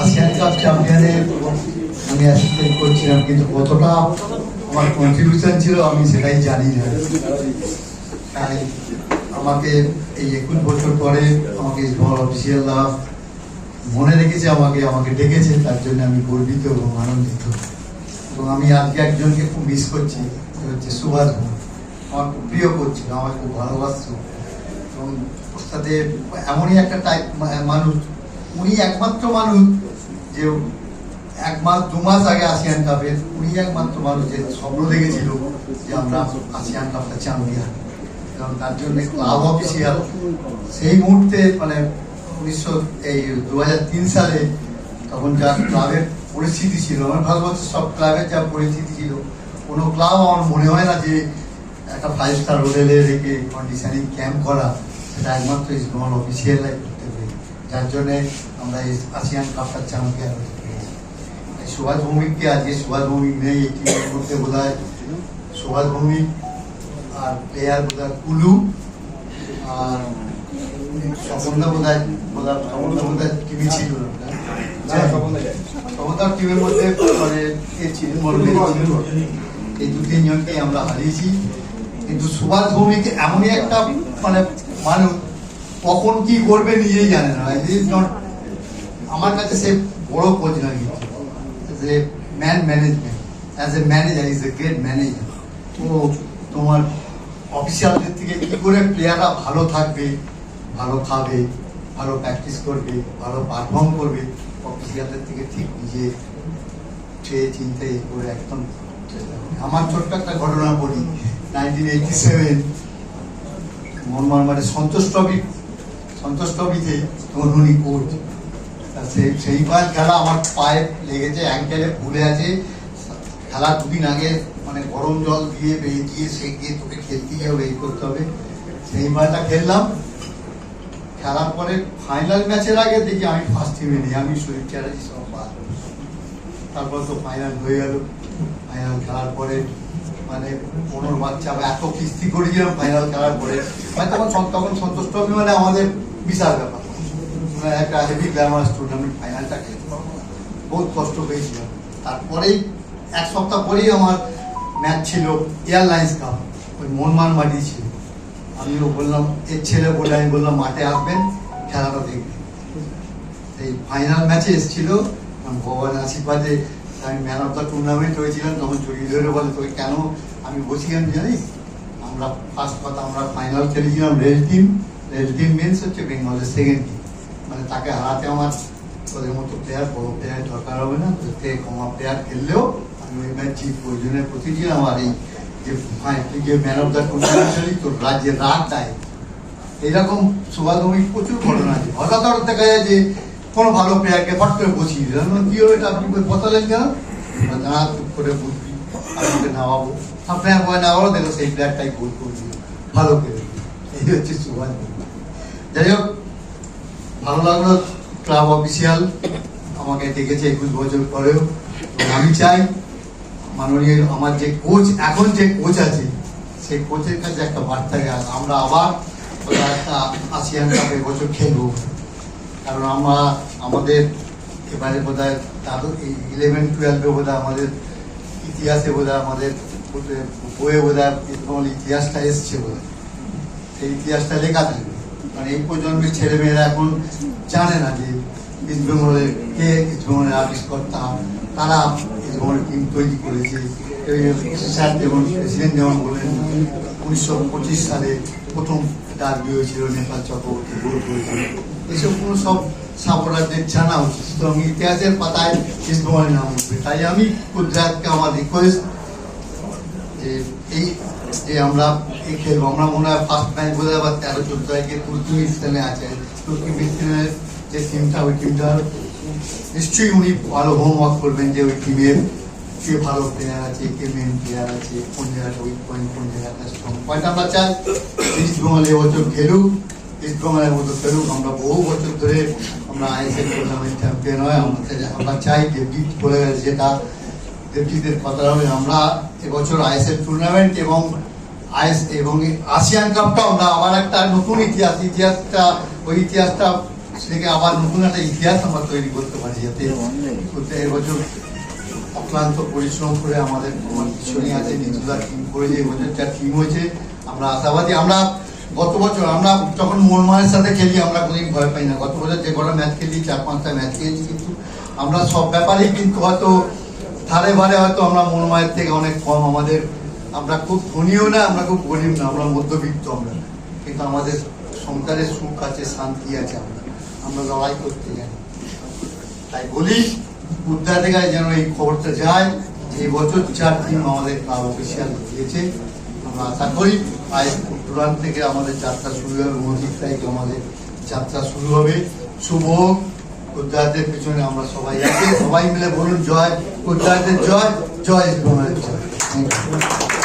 ASEAN cup চ্যাম্পিয়নে আমি assistant করছিলাম কিন্তু কতটা আমার কন্ট্রিবিউশন ছিল আমি সেটাই জানি না। তাই আমাকে এই একুশ বছর পরে আমাকে স্মল অফিসিয়ালরা মনে রেখেছে, আমাকে আমাকে ডেকেছে, তার জন্য আমি গর্বিত এবং আনন্দিত। এবং আমি আজকে একজনকে খুব মিস করছি হচ্ছে সুভাষ ভৌম আমার খুব প্রিয় করছিল আমার খুব ভালোবাসত। এবং ওর সাথে এমনই একটা টাইপ মানুষ উনি একমাত্র মানুষ যে এক মাস, দু মাস আগে আসিয়ান কাপের, উনি একমাত্র মানুষ যে স্বপ্ন দেখেছিল যে আমরা আসিয়ান কাপটা চ্যাম্পিয়ন কারণ তার জন্য ক্লাব অফিসিয়াল সেই মুহূর্তে মানে উনিশশো, এই দু হাজার তিন সালে তখন যা ক্লাবের পরিস্থিতি ছিল, আমার ভারতবর্ষের সব ক্লাবের যা পরিস্থিতি ছিল, কোনো ক্লাব আমার মনে হয় না যে একটা ফাইভ স্টার হোটেলে রেখে কন্ডিশনিং ক্যাম্প করা, সেটা একমাত্র ইসমল অফিসিয়ালাই করতে পারি যার জন্যে আমরা এই আসিয়ান কাপটা চ্যাম্পিয়ন হতে পেরেছি। এই সুভাষ ভৌমিককে আজকে সুভাষ ভৌমিক নেই এই টিমের মধ্যে বোধ হয় সুভাষ ভৌমিক আর প্লেয়ার বোধ হয় কুলু আর স্বপনদা বোধ হয় বোধ হয় স্বপনদা বোধ হয় টিমে ছিল? ক্ষমতার টিমের মধ্যে মানে এই দু তিনজনকে আমরা হারিয়েছি। কিন্তু সুভাষ ভৌমিক এমনই একটা মানে মানুষ কখন কি করবে নিজেই জানে না। It is আমার কাছে সে বড় কোচ নয় as a man management as a manager is a great manager তো তোমার অফিসিয়ালদের থেকে কি করে প্লেয়াররা ভালো থাকবে, ভালো খাবে, ভালো প্র্যাকটিস করবে, ভালো পারফর্ম করবে অফিসিয়ালদের থেকে ঠিক নিজে চেয়ে চিন্তে করে একদম চেষ্টা করবে। আমার ছোট্ট একটা ঘটনা বলি। নাইনটিন এইটি সেভেন মোহনবাগান মানে সন্তোষ ট্রফি সন্তোষ ট্রফিতে তখন কোচ। সেই সেইবার খেলা আমার পায়ে লেগেছে অ্যাঙ্কেলে ফুলে আছে। খেলা দুদিন আগে মানে গরম জল দিয়ে বেয়ে দিয়ে সেঁকে তোকে খেলতেই হবে, এই করতে হবে। সেই ম্যাচটা খেললাম। খেলার পরে ফাইনাল ম্যাচের আগে দেখি আমি ফার্স্ট টিমে নেই, আমি শরীর চ্যাটার্জি সব বাদ তারপর তো ফাইনাল হয়ে গেল। ফাইনাল খেলার পরে মানে পনেরো বাচ্চা এত কিস্তি করেছিলাম ফাইনাল খেলার পরে। মানে তখন তখন সন্তোষ ট্রফি মানে আমাদের বিশাল ব্যাপার। একটা হেভি গ্ল্যামারাস টুর্নামেন্ট ফাইনালটা খেলতে পারব না। বহুত কষ্ট পেয়েছিলাম তারপরেই এক সপ্তাহ পরেই আমার ম্যাচ ছিল এয়ারলাইন্স কাপ ওই মনমান মাটি ছিল। আমিও বললাম, এর ছেলে বলে আমি বললাম, মাঠে আসবেন, খেলাটা দেখবেন। এই ফাইনাল ম্যাচে এসেছিল ভগবান আশীর্বাদে আমি ম্যান অফ দ্য টুর্নামেন্ট হয়েছিলাম, তখন জড়িয়ে ধরে বলে, তোকে কেন? আমি বসিলাম জানিস, আমরা ফার্স্ট কথা আমরা ফাইনাল খেলেছিলাম রেল টিম টিম মিনস হচ্ছে বেঙ্গলের সেকেন্ড টিম মানে তাকে হারাতে আমার তোদের মতো প্লেয়ার বড় প্লেয়ার দরকার হবে না। তোদের থেকে কমা প্লেয়ার খেললেও আমি ওই ম্যাচ জিত ওই প্রতিদিন আমার এই যে যে ম্যান অফ দ্য টুর্নামেন্ট তোর রাজ্যের রাগ দেয় এইরকম সুভাগমিক প্রচুর ঘটনা আছে। হঠাৎ হঠাৎ দেখা যায় যে কোনো ভালো প্লেয়ারকে ফট করে বসিয়ে দিলাম। আমি, কি হলো এটা আপনি বসালেন কেন? না চুপ করে বুঝবি। আপনাকে নামাবো। আপনার বয় নামাবো দেখো সেই প্লেয়ারটাই গোল করে দিল। ভালো করে এই হচ্ছে সুভাষ যাই হোক ভালো লাগল, ক্লাব অফিসিয়াল আমাকে ডেকেছে একুশ বছর পরেও। আমি চাই মাননীয় আমার যে কোচ এখন যে কোচ আছে, সেই কোচের কাছে একটা বার্তা গেল আমরা আবার বোধহয় একটা আসিয়ান কাপে বছর খেলব। কারণ আমরা, আমাদের এবারে বোধ হয় তাদের ইলেভেন টুয়েলভে বোধ হয় আমাদের ইতিহাসে বোধ আমাদের বইয়ে বোধ হয় ইতিহাসটা এসছে বোধ হয় সেই ইতিহাসটা লেখা থাকবে। মানে এই প্রজন্মের ছেলেমেয়েরা এখন জানে না যে ইস্ট কে ইস্ট বেঙ্গলের আবিষ্কর্তা তারা ইস্ট টিম তৈরি করেছে। স্যার যেমন, প্রেসিডেন্ট যেমন বলেন উনিশশো পঁচিশ সালে প্রথম ডার্বি হয়েছিল, নেপাল চক্রবর্তী গোল করেছিল এসব কোনো সব সাপোর্টারদের জানা উচিত। সুতরাং ইতিহাসের পাতায় ইস্ট বেঙ্গলের নাম উঠবে। তাই আমি গুজরাটকে আমার রিকোয়েস্ট যে এই, যে আমরা খেলব। আমরা মনে হয় ফার্স্ট ম্যাচ বোধ হয় তেরো, চোদ্দ তারিখে তুর্কি মিস্তানে আছে। তুর্কি যে টিমটা ওই টিমটা নিশ্চয়ই উনি ভালো হোমওয়ার্ক করবেন যে ওই টিমের কে ভালো প্লেয়ার আছে, কে মেন প্লেয়ার আছে, কোন জায়গাটা উইক পয়েন্ট কোন জায়গাটা স্ট্রং পয়েন্ট আমরা চাই ইস্ট বেঙ্গল এবছর খেলুক ইস্ট বেঙ্গলের মতো খেলুক। আমরা বহু বছর ধরে আমরা আইএসএল টুর্নামেন্ট চ্যাম্পিয়ন হয়। আমাদের আমরা চাই বিট বলে গেছে যেটা দেবজিতের কথা হবে আমরা এবছর আইএসএল টুর্নামেন্ট এবং আইএস এবং আসিয়ান কাপটাও না, আবার একটা নতুন ইতিহাস, ইতিহাসটা, ওই ইতিহাসটা সেটাকে আবার নতুন একটা ইতিহাস আমরা তৈরি করতে পারি যাতে প্রত্যেক বছর অক্লান্ত পরিশ্রম করে আমাদের পিছনে আছে নিজুদার টিম করে যে এবছর যা টিম হয়েছে। আমরা আশাবাদী, আমরা গত বছর আমরা যখন মোহনমানের সাথে খেলি, আমরা কোনোদিন ভয় পাই না। গত বছর যে কটা ম্যাচ খেলি, চার পাঁচটা ম্যাচ খেয়েছি কিন্তু আমরা সব ব্যাপারেই কিন্তু হয়তো ধারে বারে হয়তো আমরা মোহনমায়ের থেকে অনেক কম আমাদের আমরা খুব ধনীও না, আমরা খুব গরিব না, আমরা মধ্যবিত্ত আমরা কিন্তু আমাদের সংসারের সুখ আছে, শান্তি আছে আমরা। আমরা লড়াই করতে জানি। তাই বলি উদ্ধার থেকে যেন এই খবরটা যায় এই বছর চার টিম আমাদের ক্লাব অফিসিয়াল দিয়েছে। আমরা আশা করি, আজ উত্তরান থেকে আমাদের যাত্রা শুরু হবে উনত্রিশ তারিখে আমাদের যাত্রা শুরু হবে। শুভ উদ্ধারদের পিছনে আমরা সবাই আছি। সবাই মিলে বলুন জয় উদ্ধারদের জয় জয় ইসলামের জয় you.